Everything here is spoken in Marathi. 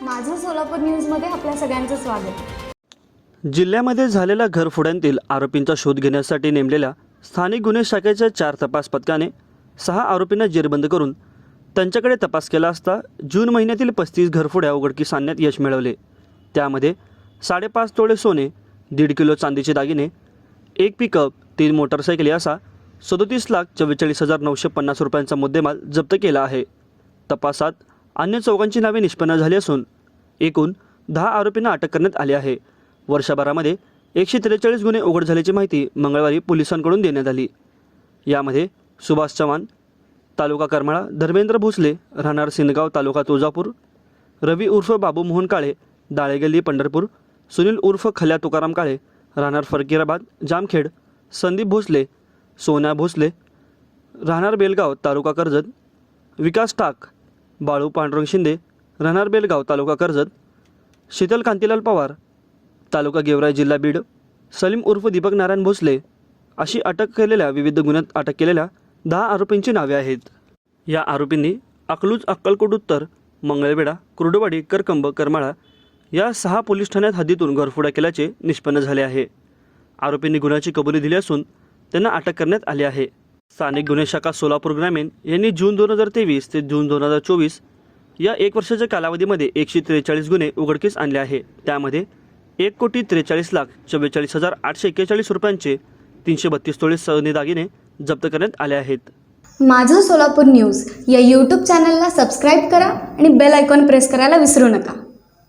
सोलापूर न्यूजमध्ये आपल्या सगळ्यांचं स्वागत. जिल्ह्यामध्ये झालेल्या घरफोड्यांतील आरोपींचा शोध घेण्यासाठी नेमलेल्या स्थानिक गुन्हे शाखेच्या चार तपास पथकाने सहा आरोपींना जेरबंद करून त्यांच्याकडे तपास केला असता जून महिन्यातील पस्तीस घरफोड्या उघडकीस आणण्यात यश मिळवले. त्यामध्ये साडेपाच तोळे सोने दीड किलो चांदीचे दागिने एक पिकअप तीन मोटरसायकली असा सदोतीस लाख चव्वेचाळीस हजार नऊशे पन्नास रुपयांचा मुद्देमाल जप्त केला आहे. तपासात अन्य चौघांची नावे निष्पन्न झाली असून एकूण दहा आरोपींना अटक करण्यात आली आहे. वर्षभरामध्ये एकशे त्रेचाळीस गुन्हे उघड झाल्याची माहिती मंगळवारी पोलिसांकडून देण्यात आली. यामध्ये सुभाष चव्हाण तालुका करमाळा धर्मेंद्र भोसले राहणार सिंदगाव तालुका तुळजापूर रवी उर्फ बाबू मोहन काळे दाळेगल्ली पंढरपूर सुनील उर्फ खल्या तुकाराम काळे राहणार फरकीराबाद जामखेड संदीप भोसले सोन्या भोसले राहणार बेलगाव तालुका कर्जत विकास टाक बाळू पांडुरंग शिंदे राहणार बेलगाव तालुका कर्जत. शीतल कांतीलाल पवार तालुका गेवराई जिल्हा बीड. सलीम उर्फ दीपक नारायण भोसले अशी अटक केलेल्या विविध गुन्ह्यात अटक केलेल्या दहा आरोपींची नावे आहेत. या आरोपींनी अकलूज अक्कलकोट उत्तर मंगळवेढा कुर्डवाडी करकंब करमाळा या सहा पोलीस ठाण्यात हद्दीतून घरफोडा केल्याचे निष्पन्न झाले आहे. आरोपींनी गुन्ह्याची कबुली दिली असून त्यांना अटक करण्यात आली आहे. स्थानिक गुन्हे शाखा सोलापूर ग्रामीण यांनी जून दोन हजार तेवीस ते जून दोन हजार चोवीस या एक वर्षाच्या कालावधीमध्ये एकशे त्रेचाळीस गुन्हे उघडकीस आणले आहे. त्यामध्ये एक कोटी त्रेचाळीस लाख चव्वेचाळीस हजार आठशे एक्केचाळीस रुपयांचे तीनशे बत्तीस तोळे सनी दागिने जप्त करण्यात आले आहेत. माझं सोलापूर न्यूज या यूट्यूब चॅनलला सबस्क्राईब करा आणि बेल आयकॉन प्रेस करायला विसरू नका.